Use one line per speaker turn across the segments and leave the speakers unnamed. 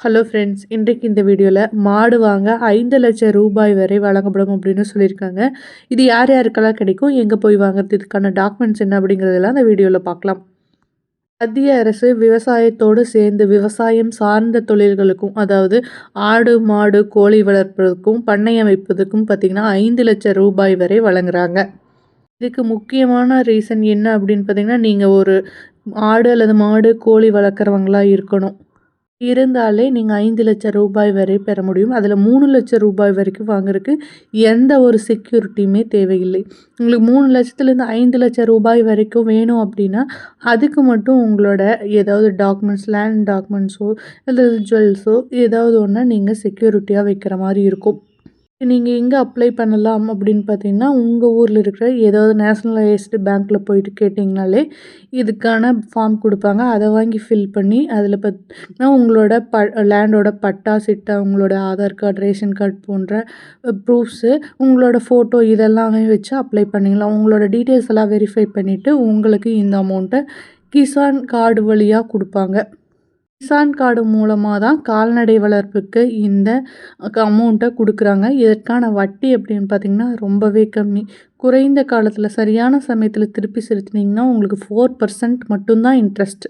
Hello friends இன்றைக்கு இந்த வீடியோவில் மாடு வாங்க ஐந்து லட்சம் ரூபாய் வரை வழங்கப்படும் அப்படின்னு சொல்லியிருக்காங்க. இது யார் யாருக்கெல்லாம் கிடைக்கும் எங்கே போய் வாங்குறது இதுக்கான டாக்குமெண்ட்ஸ் என்ன அப்படிங்கிறதெல்லாம் அந்த வீடியோவில் பார்க்கலாம். மத்திய அரசு விவசாயத்தோடு சேர்ந்து விவசாயம் சார்ந்த தொழில்களுக்கும் அதாவது ஆடு மாடு கோழி வளர்ப்பதற்கும் பண்ணை அமைப்பதற்கும் பார்த்திங்கன்னா ஐந்து லட்சம் ரூபாய் வரை வழங்குறாங்க. இதுக்கு முக்கியமான ரீசன் என்ன அப்படின்னு பார்த்தீங்கன்னா நீங்கள் ஒரு ஆடு அல்லது மாடு கோழி வளர்க்குறவங்களாக இருக்கணும். இருந்தாலே நீங்கள் ஐந்து லட்சம் ரூபாய் வரை பெற முடியும். அதில் மூணு லட்சம் ரூபாய் வரைக்கும் வாங்குறதுக்கு எந்த ஒரு செக்யூரிட்டியுமே தேவையில்லை. உங்களுக்கு மூணு லட்சத்துலேருந்து ஐந்து லட்சம் ரூபாய் வரைக்கும் வேணும் அப்படின்னா அதுக்கு மட்டும் உங்களோட ஏதாவது டாக்குமெண்ட்ஸ் லேண்ட் டாக்குமெண்ட்ஸோ இல்லை ஜுவல்ஸோ ஏதாவது ஒன்று நீங்கள் செக்யூரிட்டியாக வைக்கிற மாதிரி இருக்கும். நீங்கள் எங்கே அப்ளை பண்ணலாம் அப்படின்னு பார்த்தீங்கன்னா உங்கள் ஊரில் இருக்கிற ஏதாவது நேஷ்னலைஸ்டு பேங்க்கில் போயிட்டு கேட்டிங்கனாலே இதுக்கான ஃபார்ம் கொடுப்பாங்க. அதை வாங்கி ஃபில் பண்ணி அதில் பார்த்தீங்கன்னா உங்களோட ப லேண்டோட பட்டா சிட்டா உங்களோட ஆதார் கார்டு ரேஷன் கார்டு போன்ற ப்ரூஃப்ஸு உங்களோட ஃபோட்டோ இதெல்லாமே வச்சு அப்ளை பண்ணிக்கலாம். உங்களோட டீட்டெயில்ஸ் எல்லாம் வெரிஃபை பண்ணிவிட்டு உங்களுக்கு இந்த அமௌண்ட்டை கிசான் கார்டு வழியாக கொடுப்பாங்க. கிசான் கார்டு மூலமாக தான் கால்நடை வளர்ப்புக்கு இந்த அமௌண்ட்டை கொடுக்குறாங்க. இதற்கான வட்டி அப்படின்னு பார்த்திங்கன்னா ரொம்பவே கம்மி. குறைந்த காலத்தில் சரியான சமயத்தில் திருப்பி செலுத்தினீங்கன்னா உங்களுக்கு ஃபோர் பர்சன்ட் மட்டும்தான் இன்ட்ரெஸ்ட்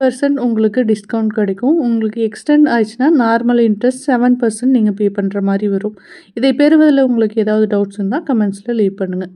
பர்சன்ட் உங்களுக்கு டிஸ்கவுண்ட் கிடைக்கும். உங்களுக்கு எக்ஸ்டெண்ட் ஆயிடுச்சுன்னா நார்மல் இன்ட்ரெஸ்ட் செவன் பர்சன்ட் நீங்கள் பே பண்ணுற மாதிரி வரும். இதை பெறுவதில் உங்களுக்கு ஏதாவது டவுட்ஸ் இருந்தால் கமெண்ட்ஸில் லீவ் பண்ணுங்கள்